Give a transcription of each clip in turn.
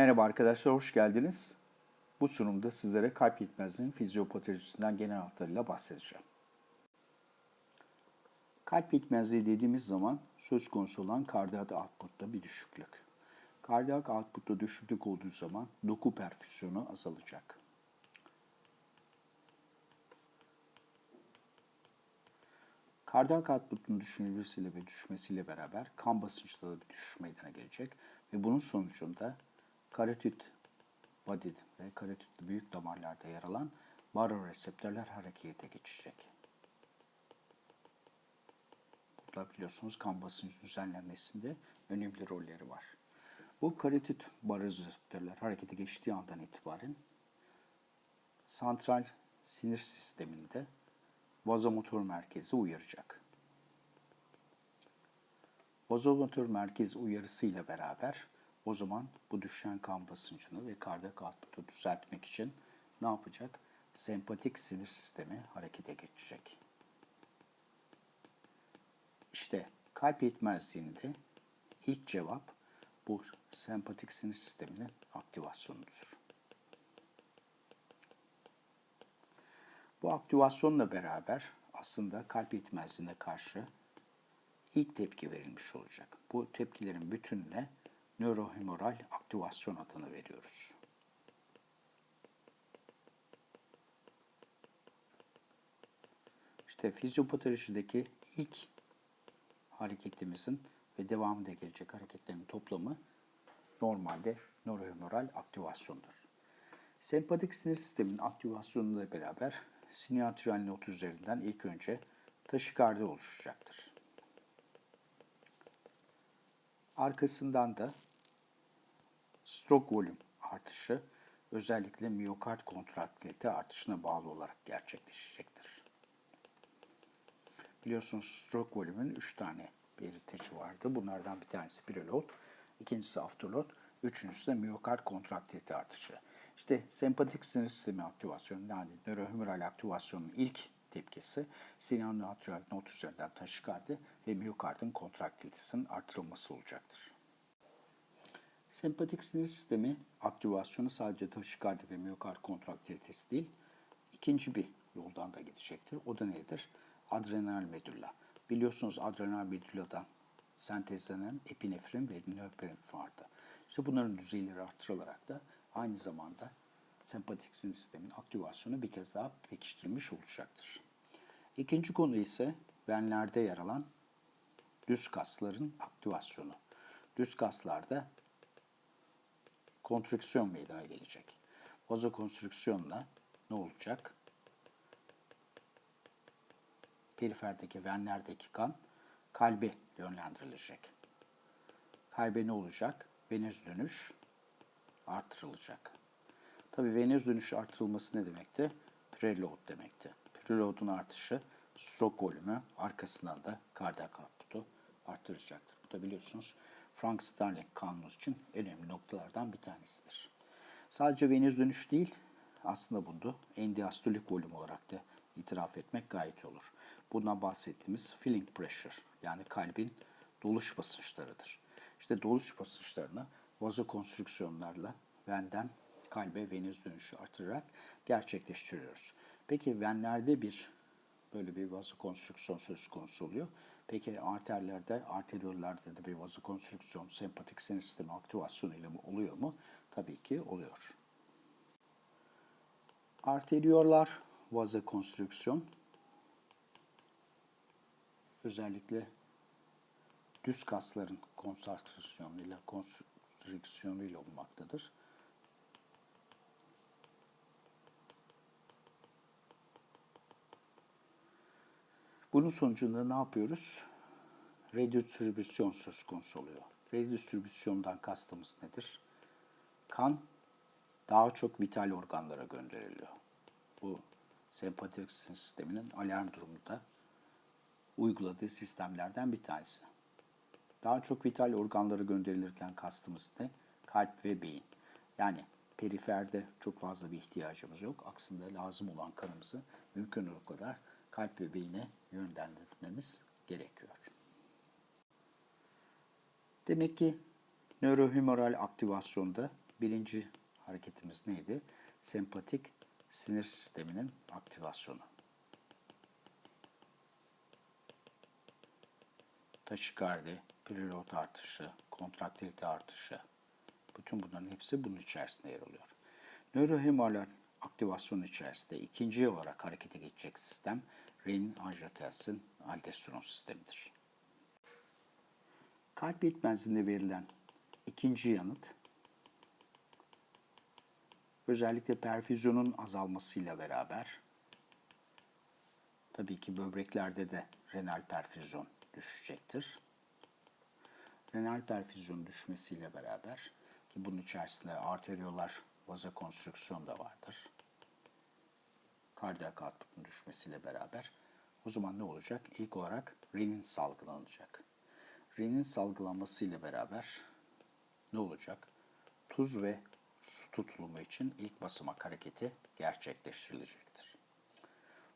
Merhaba arkadaşlar, hoş geldiniz. Bu sunumda sizlere kalp yetmezliğinin fizyopatolojisinden genel hatlarıyla bahsedeceğim. Kalp yetmezliği dediğimiz zaman söz konusu olan kardiyak output'ta bir düşüklük. Kardiyak output'ta düşüklük olduğu zaman doku perfüzyonu azalacak. Kardiyak output'un düşürülmesiyle ve düşmesiyle beraber kan basınçta da bir düşüş meydana gelecek ve bunun sonucunda karotit body ve karotid büyük damarlarda yer alan baroreseptörler harekete geçecek. Burada biliyorsunuz kan basıncı düzenlenmesinde önemli rolleri var. Bu karotid baroreseptörler harekete geçtiği andan itibaren santral sinir sisteminde vazomotor merkezi uyaracak. Vazomotor merkezi uyarısıyla beraber o zaman bu düşen kan basıncını ve kardiyak output'u düzeltmek için ne yapacak? Sempatik sinir sistemi harekete geçecek. İşte kalp yetmezliğinde ilk cevap bu sempatik sinir sisteminin aktivasyonudur. Bu aktivasyonla beraber aslında kalp yetmezliğine karşı ilk tepki verilmiş olacak. Bu tepkilerin bütününe nörohumoral aktivasyon adını veriyoruz. İşte fizyopatolojideki ilk hareketimizin ve devamında gelecek hareketlerin toplamı normalde nörohumoral aktivasyondur. Sempatik sinir sistemin aktivasyonuyla beraber sinyatral not üzerinden ilk önce taşikardi oluşacaktır. Arkasından da stroke volüm artışı özellikle miyokard kontraktilite artışına bağlı olarak gerçekleşecektir. Biliyorsunuz stroke volümün 3 tane belirteci vardı. Bunlardan bir tanesi preload, ikincisi afterload, üçüncüsü de miyokard kontraktilite artışı. İşte sempatik sinir sistemi aktivasyonu yani nörohumoral aktivasyonun ilk tepkisi sinyanlatral not üzerinden taşikardi ve miyokardın kontraktilitesinin artırılması olacaktır. Sempatik sinir sistemi aktivasyonu sadece taşikardi ve miyokard kontraktilitesi değil, ikinci bir yoldan da gidecektir. O da nedir? Adrenal medulla. Biliyorsunuz adrenal medulladan sentezlenen epinefrin ve nöropinefrin vardı. İşte bunların düzeyleri artırılarak da aynı zamanda sempatik sinir sistemin aktivasyonu bir kez daha pekiştirilmiş olacaktır. İkinci konu ise venlerde yer alan düz kasların aktivasyonu. Düz kaslarda konstrüksiyon meydana gelecek. Vazokonstrüksiyonla ne olacak? Periferdeki venlerdeki kan kalbe yönlendirilecek. Kalbe ne olacak? Venöz dönüş artırılacak. Tabii venöz dönüşü artırılması ne demekti? Preload demekti. Preload'un artışı stroke volümü arkasından da kardiyak output'u artıracaktır. Bu da biliyorsunuz Frank Starling kanunu için önemli noktalardan bir tanesidir. Sadece venöz dönüş değil, aslında bunu endiastolik volüm olarak da itiraf etmek gayet olur. Bundan bahsettiğimiz filling pressure yani kalbin doluş basınçlarıdır. İşte doluş basınçlarını vazokonstrüksiyonlarla venden kalbe venöz dönüşü artırarak gerçekleştiriyoruz. Peki venlerde bir böyle bir vazokonstrüksiyon söz konusu oluyor. Peki arterlerde, arteriollerde de bir vazokonstrüksiyon, sempatik sinir sistemi aktivasyonu ile oluyor mu? Tabii ki oluyor. Arteriyollar vazokonstrüksiyon özellikle düz kasların konstrüksiyonuyla konstrüksiyonuyla olmaktadır. Bunun sonucunda ne yapıyoruz? Redistribüsyon söz konusu oluyor. Redistribüsyondan kastımız nedir? Kan daha çok vital organlara gönderiliyor. Bu sempatik sisteminin alarm durumunda uyguladığı sistemlerden bir tanesi. Daha çok vital organlara gönderilirken kastımız ne? Kalp ve beyin. Yani periferde çok fazla bir ihtiyacımız yok. Aksında lazım olan kanımızı mümkün olduğu kadar kalp ve beyine yönlendirmemiz gerekiyor. Demek ki nörohumoral aktivasyonda birinci hareketimiz neydi? Sempatik sinir sisteminin aktivasyonu. Taşikardi, prilot artışı, kontraktilite artışı. Bütün bunların hepsi bunun içerisinde yer alıyor. Nörohumoral aktivasyonu içerisinde ikinci olarak harekete geçecek sistem renin angiotensin aldosteron sistemidir. Kalp yetmezliğinde verilen ikinci yanıt özellikle perfüzyonun azalmasıyla beraber tabii ki böbreklerde de renal perfüzyon düşecektir. Renal perfüzyon düşmesiyle beraber ki bunun içerisinde arteriolar vazokonstrüksiyon da vardır. Kardiyak output'un düşmesiyle beraber o zaman ne olacak? İlk olarak renin salgılanacak. Renin salgılanmasıyla beraber ne olacak? Tuz ve su tutulumu için ilk basamak hareketi gerçekleştirilecektir.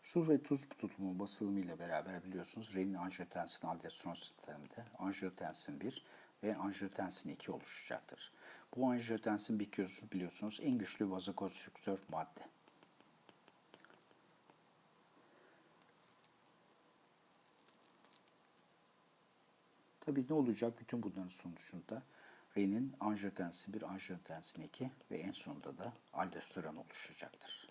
Su ve tuz tutulumu basılımı ile beraber biliyorsunuz renin angiotensin aldosteron sisteminde angiotensin 1 ve angiotensin 2 oluşacaktır. Bu angiotensin biliyorsunuz, biliyorsunuz en güçlü vazokonstrüktör madde. Tabii ne olacak bütün bunların sonucunda? Renin angiotensin 1, angiotensin 2 ve en sonunda da aldosteron oluşacaktır.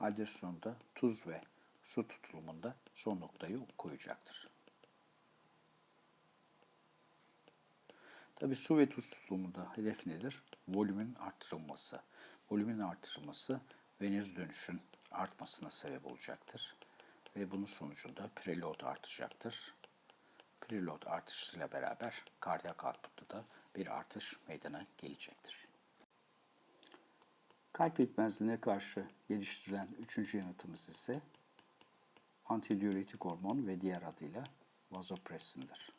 Aldosteron da tuz ve su tutulumunda son noktayı koyacaktır. Tabi su ve tuz tutulumunda hedef nedir? Volümün artırılması. Volümün artırılması venöz dönüşün artmasına sebep olacaktır. Ve bunun sonucunda preload artacaktır. Preload artışıyla beraber kardiyak output'ta da bir artış meydana gelecektir. Kalp yetmezliğine karşı geliştirilen üçüncü yanıtımız ise antidiüretik hormon ve diğer adıyla vazopressindir.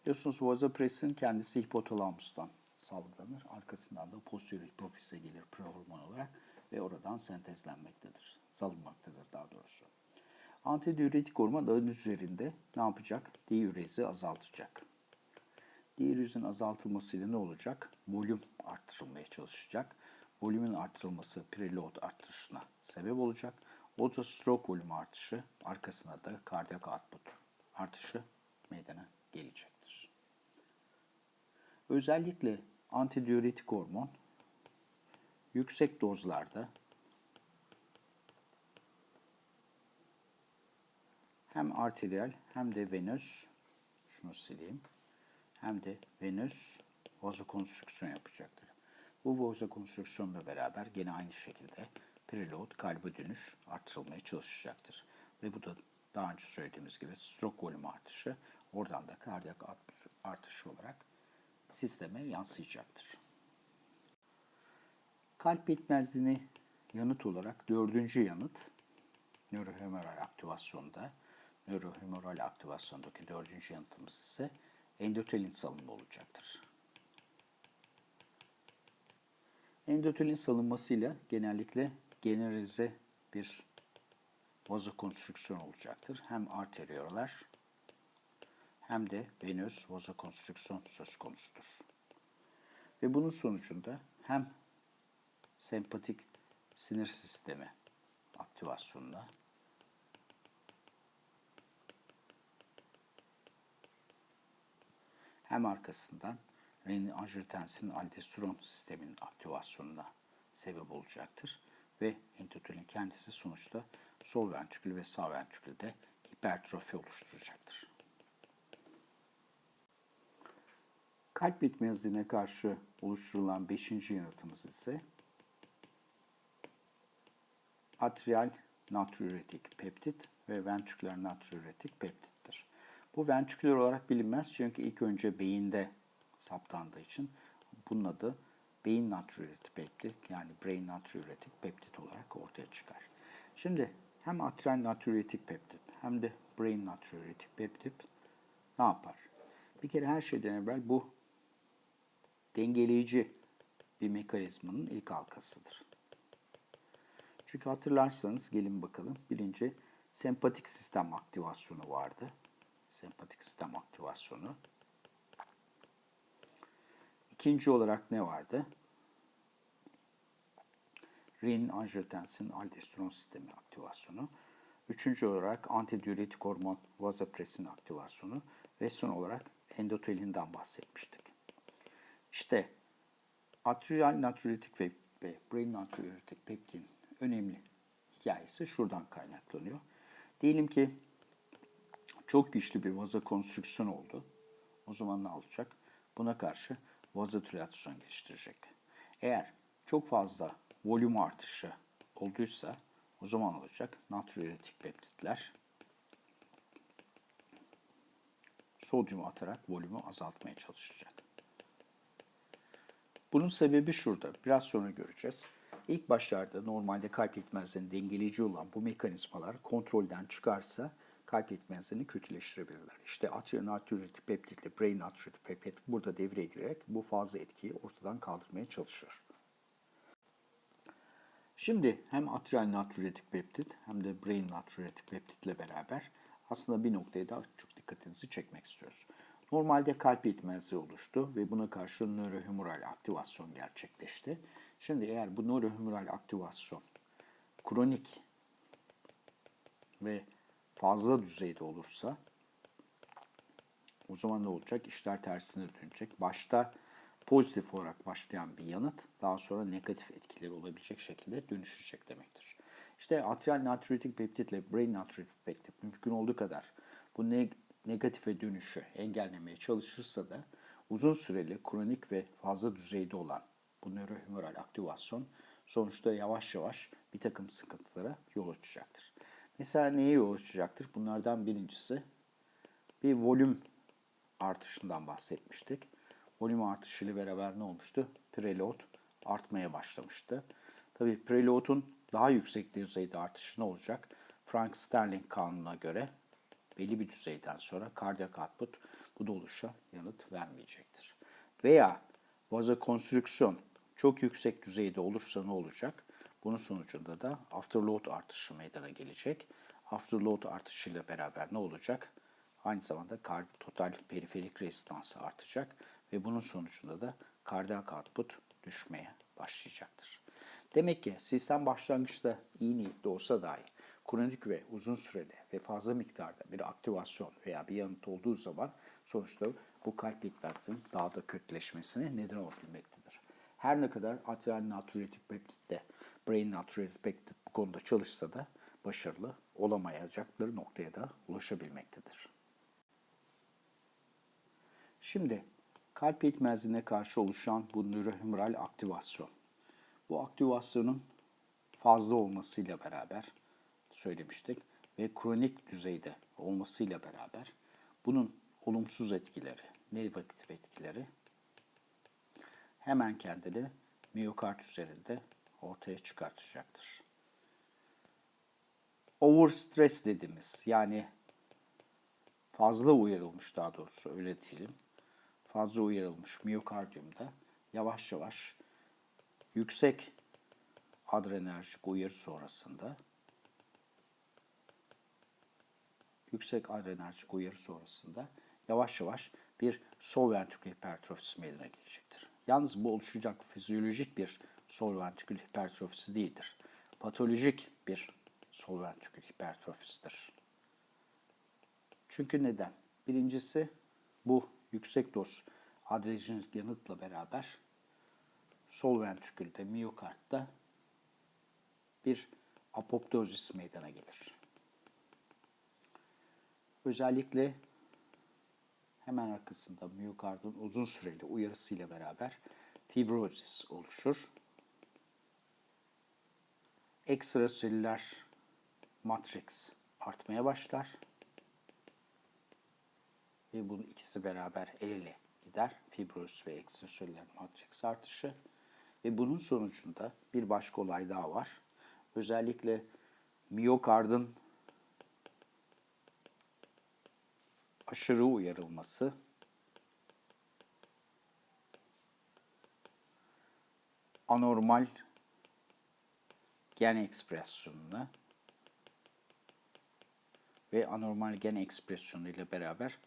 Biliyorsunuz vazopressin kendisi hipotalamustan salgılanır. Arkasından da posterior hipofize gelir prohormon olarak ve oradan sentezlenmektedir. Salınmaktadır daha doğrusu. Antidiüretik hormon ağın üzerinde ne yapacak? Diürezi azaltacak. Diürezin azaltılmasıyla ne olacak? Volüm arttırılmaya çalışacak. Volümün artırılması preload artışına sebep olacak. O da stroke volümü artışı, arkasına da kardiyak output artışı meydana gelecektir. Özellikle antidiüretik hormon yüksek dozlarda hem arteriyel hem de venöz şunu sileyim hem de venöz vazokonstrüksiyon yapacaktır. Bu vazokonstrüksiyonla beraber gene aynı şekilde preload kalbe dönüş artırılmaya çalışacaktır. Ve bu da daha önce söylediğimiz gibi stroke volümü artışı oradan da kardiyak artışı olarak sisteme yansıyacaktır. Kalp yetmezliğine yanıt olarak dördüncü yanıt nörohumoral aktivasyonda nörohumoral aktivasyondaki dördüncü yanıtımız ise endotelin salınımı olacaktır. Endotelin salınmasıyla genellikle generalize bir vazokonstrüksiyon olacaktır. Hem arteriolar hem de venöz vazokonstrüksiyon söz konusudur. Ve bunun sonucunda hem sempatik sinir sistemi aktivasyonuna hem arkasından renin angiotensin aldosteron sisteminin aktivasyonuna sebep olacaktır. Ve endoteliin kendisi sonuçta sol ventrikül ve sağ ventrikülde hipertrofi oluşturacaktır. Kalp yetmezliğine karşı oluşturulan beşinci yanıtımız ise atrial natriüretik peptit ve ventriküler natriüretik peptittir. Bu ventriküler olarak bilinmez çünkü ilk önce beyinde saptandığı için bunun adı beyin natriüretik peptit yani brain natriüretik peptit olarak ortaya çıkar. Şimdi hem atrial natriüretik peptit hem de brain natriüretik peptit ne yapar? Bir kere her şeyden evvel bu dengeleyici bir mekanizmanın ilk halkasıdır. Çünkü hatırlarsanız gelin bakalım. Birinci sempatik sistem aktivasyonu vardı. Sempatik sistem aktivasyonu. İkinci olarak ne vardı? Renin angiotensin aldosteron sistemi aktivasyonu. Üçüncü olarak antidiüretik hormon vazopresin aktivasyonu ve son olarak endotelinden bahsetmiştik. İşte atrial natriüretik ve, ve brain natriüretik peptin önemli hikayesi şuradan kaynaklanıyor. Diyelim ki çok güçlü bir vazokonstrüksiyon oldu. O zaman ne olacak? Buna karşı vazodilatasyon geliştirecek. Eğer çok fazla volüm artışı olduysa o zaman olacak natriüretik peptitler sodyumu atarak volümü azaltmaya çalışacak. Bunun sebebi şurada. Biraz sonra göreceğiz. İlk başlarda normalde kalp yetmezliğini dengeleyici olan bu mekanizmalar kontrolden çıkarsa kalp yetmezliğini kötüleştirebilirler. İşte atrial natriüretik peptitle brain natriüretik peptit burada devreye girerek bu fazla etkiyi ortadan kaldırmaya çalışır. Şimdi hem atrial natriüretik peptit hem de brain natriüretik peptitle beraber aslında bir noktaya daha çok dikkatinizi çekmek istiyoruz. Normalde kalp yetmezliği oluştu ve buna karşı nörohumoral aktivasyon gerçekleşti. Şimdi eğer bu nörohumoral aktivasyon kronik ve fazla düzeyde olursa o zaman ne olacak? İşler tersine dönecek. Başta pozitif olarak başlayan bir yanıt daha sonra negatif etkileri olabilecek şekilde dönüşecek demektir. İşte atrial natriüretik peptitle brain natriüretik peptit mümkün olduğu kadar bu neg negatife dönüşü engellemeye çalışırsa da uzun süreli kronik ve fazla düzeyde olan bu nörohumoral aktivasyon sonuçta yavaş yavaş bir takım sıkıntılara yol açacaktır. Mesela neye yol açacaktır? Bunlardan birincisi bir volüm artışından bahsetmiştik. Volüm artışıyla beraber ne olmuştu? Preload artmaya başlamıştı. Tabii preload'un daha yüksek düzeyde artışı ne olacak? Frank Sterling kanununa göre belli bir düzeyden sonra kardiyak output bu doluşa yanıt vermeyecektir. Veya vazokonstrüksiyon çok yüksek düzeyde olursa ne olacak? Bunun sonucunda da afterload artışı meydana gelecek. Afterload artışıyla beraber ne olacak? Aynı zamanda total periferik rezistansı artacak ve bunun sonucunda da kardiyak output düşmeye başlayacaktır. Demek ki sistem başlangıçta iyi niyetli olsa dahi kronik ve uzun süreli ve fazla miktarda bir aktivasyon veya bir yanıt olduğu zaman sonuçta bu kalp yetmezliğinin daha da kötüleşmesine neden olabilmektedir. Her ne kadar atrial natriüretik peptitte, brain natriüretik peptit bu konuda çalışsa da başarılı olamayacakları noktaya da ulaşabilmektedir. Şimdi kalp yetmezliğine karşı oluşan bu nörohumoral aktivasyon. Bu aktivasyonun fazla olmasıyla beraber söylemiştik ve kronik düzeyde olmasıyla beraber bunun olumsuz etkileri, negatif etkileri hemen kendini miyokard üzerinde ortaya çıkartacaktır. Overstress dediğimiz yani fazla uyarılmış daha doğrusu öyle diyelim. Fazla uyarılmış miyokardiyumda yavaş yavaş yüksek adrenerjik uyarı sonrasında yüksek adrenerjik uyarı sonrasında yavaş yavaş bir sol ventrikül hipertrofisi meydana gelecektir. Yalnız bu oluşacak fizyolojik bir sol ventrikül hipertrofisi değildir. Patolojik bir sol ventrikül hipertrofisidir. Çünkü neden? Birincisi bu yüksek doz adrenerjik yanıtla beraber sol ventrikülde, miyokardda bir apoptozis meydana gelir. Özellikle hemen arkasında miyokardın uzun süreli uyarısıyla beraber fibrozis oluşur. Ekstraselüler matrix artmaya başlar. Ve bunun ikisi beraber el ele gider. Fibrozis ve ekstraselüler matrix artışı. Ve bunun sonucunda bir başka olay daha var. Özellikle miyokardın aşırı uyarılması anormal gen ekspresyonuna ve anormal gen ekspresyonu ile beraber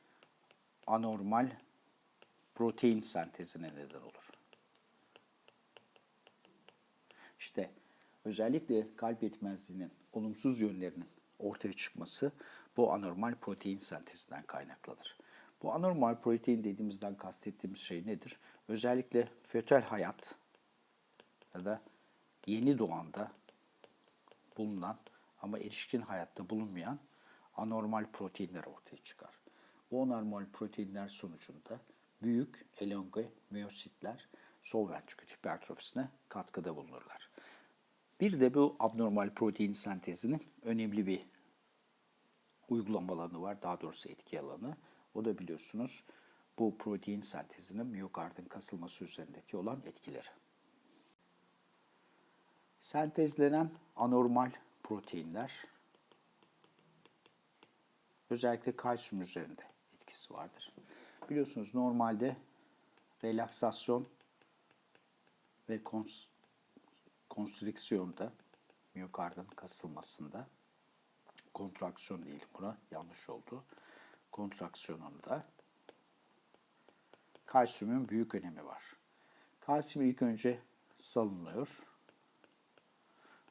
anormal protein sentezine neden olur. İşte özellikle kalp yetmezliğinin olumsuz yönlerinin ortaya çıkması bu anormal protein sentezinden kaynaklanır. Bu anormal protein dediğimizden kastettiğimiz şey nedir? Özellikle fötel hayat ya da yeni doğanda bulunan ama erişkin hayatta bulunmayan anormal proteinler ortaya çıkar. Bu anormal proteinler sonucunda büyük elonge miyositler sol ventrikül hipertrofisine katkıda bulunurlar. Bir de bu abnormal protein sentezinin önemli bir uygulama alanı var. Daha doğrusu etki alanı. O da biliyorsunuz bu protein sentezinin miyokardın kasılması üzerindeki olan etkileri. Sentezlenen anormal proteinler özellikle kalsiyum üzerinde etkisi vardır. Biliyorsunuz normalde relaksasyon ve kons konstrüksiyonda miyokardın kasılmasında kontraksiyon değil buna yanlış oldu. Kontraksiyonunda kalsiyumun büyük önemi var. Kalsiyum ilk önce salınıyor.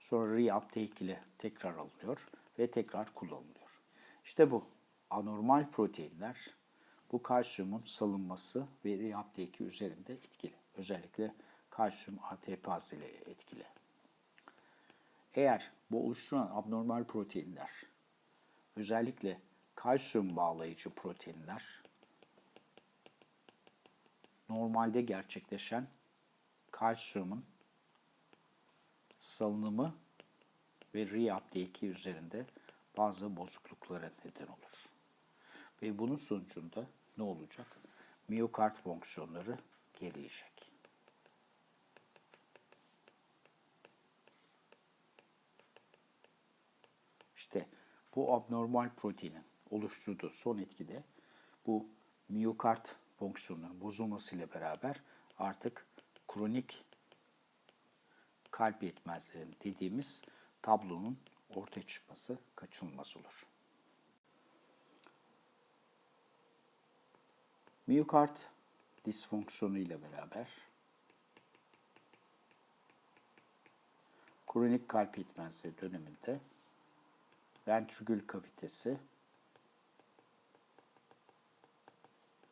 Sonra reuptake ile tekrar alınıyor ve tekrar kullanılıyor. İşte bu anormal proteinler bu kalsiyumun salınması ve reuptake üzerinde etkili. Özellikle kalsiyum ATPaz ile etkili. Eğer bu oluşturulan abnormal proteinler özellikle kalsiyum bağlayıcı proteinler normalde gerçekleşen kalsiyumun salınımı ve reuptake üzerinde bazı bozukluklara neden olur. Ve bunun sonucunda ne olacak? Miyokard fonksiyonları gerileyecek. İşte bu abnormal proteinin oluşturduğu son etkide bu miyokard fonksiyonunun bozulmasıyla beraber artık kronik kalp yetmezliği dediğimiz tablonun ortaya çıkması kaçınılmaz olur. Miyokard disfonksiyonu ile beraber kronik kalp yetmezliği döneminde ventrikül kavitesi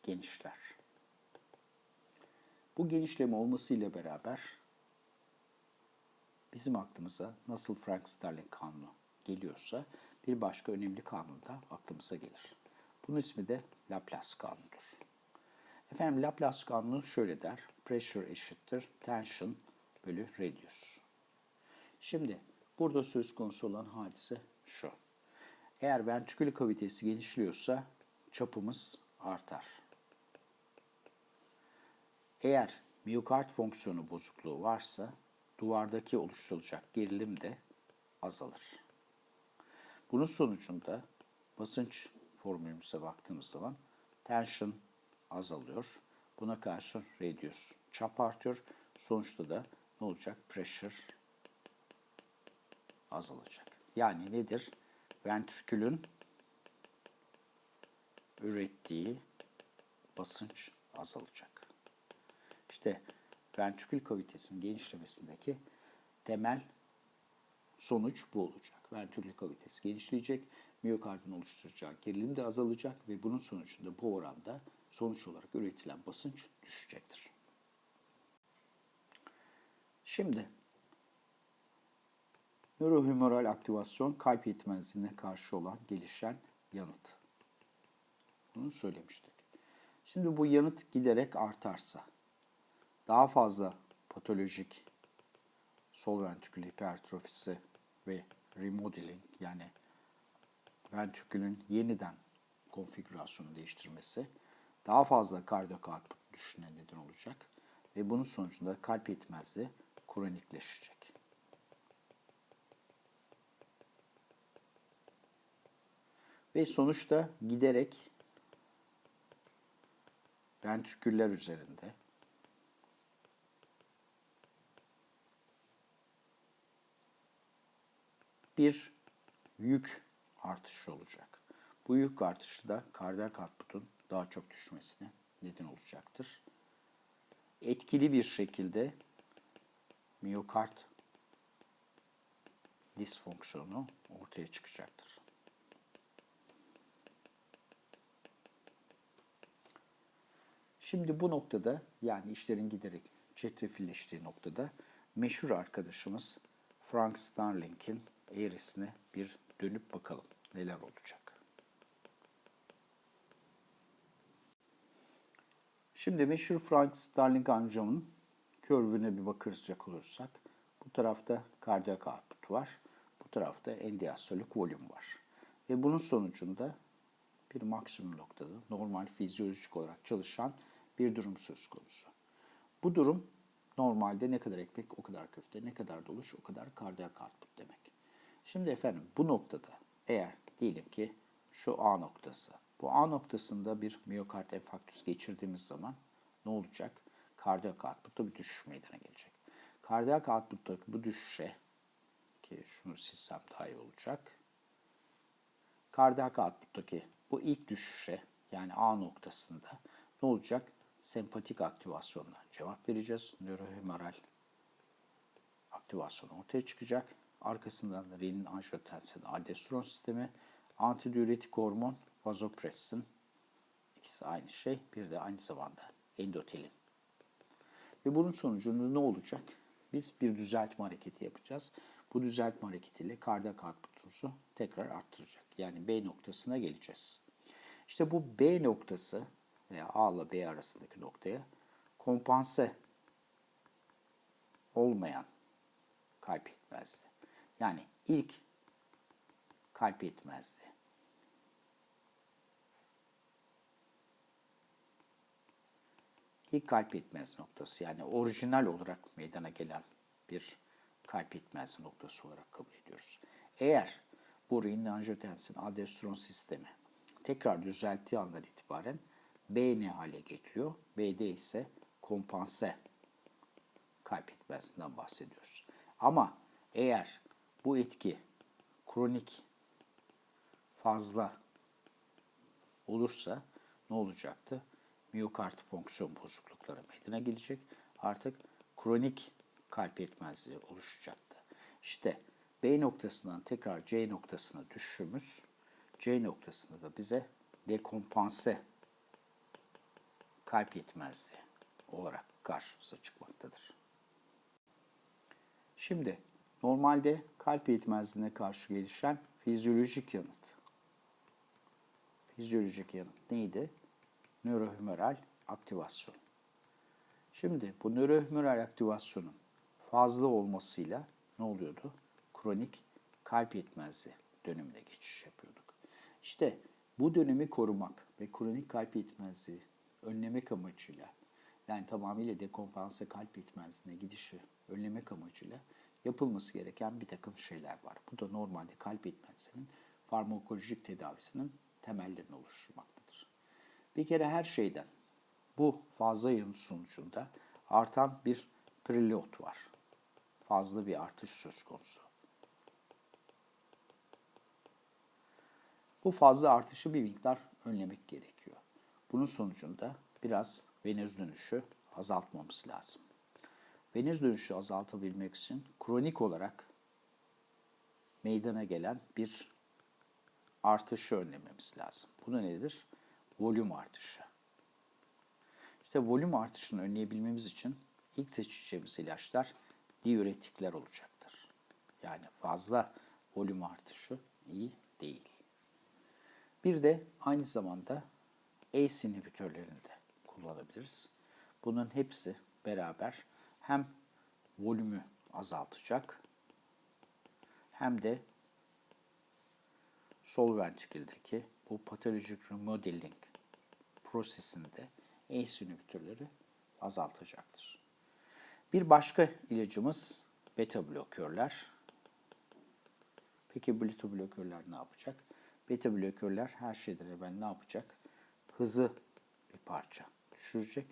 genişler. Bu genişleme olmasıyla beraber bizim aklımıza nasıl Frank-Starling kanunu geliyorsa bir başka önemli kanun da aklımıza gelir. Bunun ismi de Laplace kanunudur. Efendim Laplace kanunu şöyle der. Pressure eşittir tension bölü radius. Şimdi burada söz konusu olan hadise şu. Eğer ventrikül kavitesi genişliyorsa çapımız artar. Eğer miyokard fonksiyonu bozukluğu varsa duvardaki oluşturulacak gerilim de azalır. Bunun sonucunda basınç formülümüze baktığımız zaman tension azalıyor. Buna karşı radius çap artıyor. Sonuçta da ne olacak? Pressure azalacak. Yani nedir? Ventrikülün ürettiği basınç azalacak. İşte ventrikül kavitesinin genişlemesindeki temel sonuç bu olacak. Ventrikül kavitesi genişleyecek, miyokardın oluşturacağı gerilim de azalacak ve bunun sonucunda bu oranda sonuç olarak üretilen basınç düşecektir. Şimdi nörohumoral aktivasyon kalp yetmezliğine karşı olan gelişen yanıt. Bunu söylemiştik. Şimdi bu yanıt giderek artarsa daha fazla patolojik sol ventrikül hipertrofisi ve remodeling yani ventrikülün yeniden konfigürasyonu değiştirmesi daha fazla kardiyak output düşüşüne neden olacak ve bunun sonucunda kalp yetmezliği kronikleşecek. Ve sonuçta giderek ventriküller üzerinde bir yük artışı olacak. Bu yük artışı da kardiyak output'un daha çok düşmesine neden olacaktır. Etkili bir şekilde miyokard disfonksiyonu ortaya çıkacaktır. Şimdi bu noktada yani işlerin giderek çetrefilleştiği noktada meşhur arkadaşımız Frank Starling'in eğrisine bir dönüp bakalım neler olacak. Şimdi meşhur Frank Starling amcamın körvüne bir bakıracak olursak bu tarafta kardiyak output var. Bu tarafta endiastolik volüm var. Ve bunun sonucunda bir maksimum noktada normal fizyolojik olarak çalışan bir durum söz konusu. Bu durum normalde ne kadar ekmek o kadar köfte, ne kadar doluş o kadar kardiyak output demek. Şimdi efendim bu noktada eğer diyelim ki şu A noktası, bu A noktasında bir miyokard enfarktüs geçirdiğimiz zaman ne olacak? Kardiyak output'ta bir düşüş meydana gelecek. Kardiyak output'taki bu düşüşe ki şunu silsem daha iyi olacak. Kardiyak output'taki bu ilk düşüşe yani A noktasında ne olacak? Sempatik aktivasyonla cevap vereceğiz. Nörohumeral aktivasyon ortaya çıkacak. Arkasından da renin angiotensin aldosteron sistemi, antidiüretik hormon, vazopressin. İkisi aynı şey. Bir de aynı zamanda endotelin. Ve bunun sonucunda ne olacak? Biz bir düzeltme hareketi yapacağız. Bu düzeltme hareketiyle kardiyak output'umuzu tekrar arttıracak. Yani B noktasına geleceğiz. İşte bu B noktası veya A ile B arasındaki noktaya kompanse olmayan kalp yetmezliği. Yani ilk kalp yetmezliği. İlk kalp yetmez noktası yani orijinal olarak meydana gelen bir kalp yetmez noktası olarak kabul ediyoruz. Eğer bu renin angiotensin aldosteron sistemi tekrar düzelttiği andan itibaren B ne hale getiriyor? B'de ise kompanse kalp yetmezliğinden bahsediyoruz. Ama eğer bu etki kronik fazla olursa ne olacaktı? Miyokard fonksiyon bozuklukları meydana gelecek. Artık kronik kalp yetmezliği oluşacaktı. İşte B noktasından tekrar C noktasına düşüşümüz C noktasında da bize dekompanse kalp yetmezliği olarak karşımıza çıkmaktadır. Şimdi normalde kalp yetmezliğine karşı gelişen fizyolojik yanıt. Fizyolojik yanıt neydi? Nörohumeral aktivasyon. Şimdi bu nörohumeral aktivasyonun fazla olmasıyla ne oluyordu? Kronik kalp yetmezliği dönemine geçiş yapıyorduk. İşte bu dönemi korumak ve kronik kalp yetmezliği önlemek amacıyla yani tamamıyla dekompanse kalp yetmezliğine gidişi önlemek amacıyla yapılması gereken bir takım şeyler var. Bu da normalde kalp yetmezliğinin farmakolojik tedavisinin temellerini oluşturmaktadır. Bir kere her şeyden bu fazla yanıt sonucunda artan bir preload var. Fazla bir artış söz konusu. Bu fazla artışı bir miktar önlemek gerekiyor. Bunun sonucunda biraz venöz dönüşü azaltmamız lazım. Venöz dönüşü azaltabilmek için kronik olarak meydana gelen bir artışı önlememiz lazım. Bu nedir? Volüm artışı. İşte volüm artışını önleyebilmemiz için ilk seçeceğimiz ilaçlar diüretikler olacaktır. Yani fazla volüm artışı iyi değil. Bir de aynı zamanda ACE inhibitörlerini de kullanabiliriz. Bunun hepsi beraber hem volümü azaltacak hem de sol ventriküldeki bu patolojik remodeling prosesinde ACE inhibitörleri azaltacaktır. Bir başka ilacımız beta blokörler. Peki beta blokörler ne yapacak? Beta blokörler her şeyden evvel ne yapacak? Hızı bir parça düşürecek.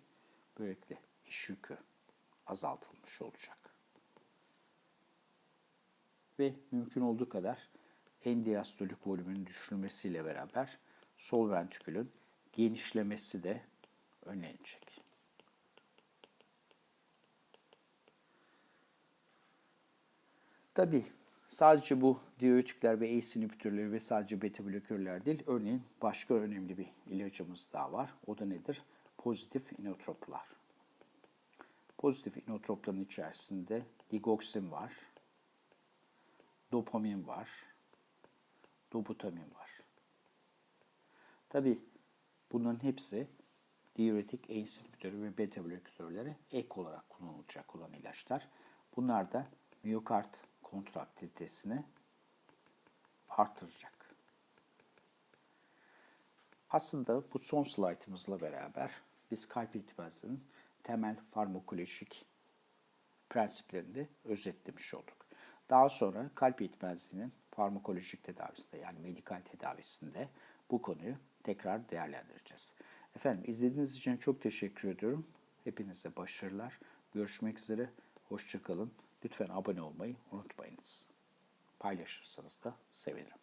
Böylelikle iş yükü azaltılmış olacak. Ve mümkün olduğu kadar endiastolik volümünün düşürülmesiyle beraber sol ventrikülün genişlemesi de önlenecek. Tabii sadece bu diüretikler ve ACE inhibitörleri ve sadece beta blokörler değil, örneğin başka önemli bir ilacımız daha var. O da nedir? Pozitif inotroplar. Pozitif inotropların içerisinde digoksin var, dopamin var, doputamin var. Tabii bunların hepsi diüretik, ACE inhibitörü ve beta blokörleri ek olarak kullanılacak olan ilaçlar. Bunlar da miyokard kontraktilitesini artıracak. Aslında bu son slaytımızla beraber biz kalp yetmezliğinin temel farmakolojik prensiplerini de özetlemiş olduk. Daha sonra kalp yetmezliğinin farmakolojik tedavisinde yani medikal tedavisinde bu konuyu tekrar değerlendireceğiz. Efendim izlediğiniz için çok teşekkür ediyorum. Hepinize başarılar. Görüşmek üzere. Hoşçakalın. Lütfen abone olmayı unutmayınız. Paylaşırsanız da sevinirim.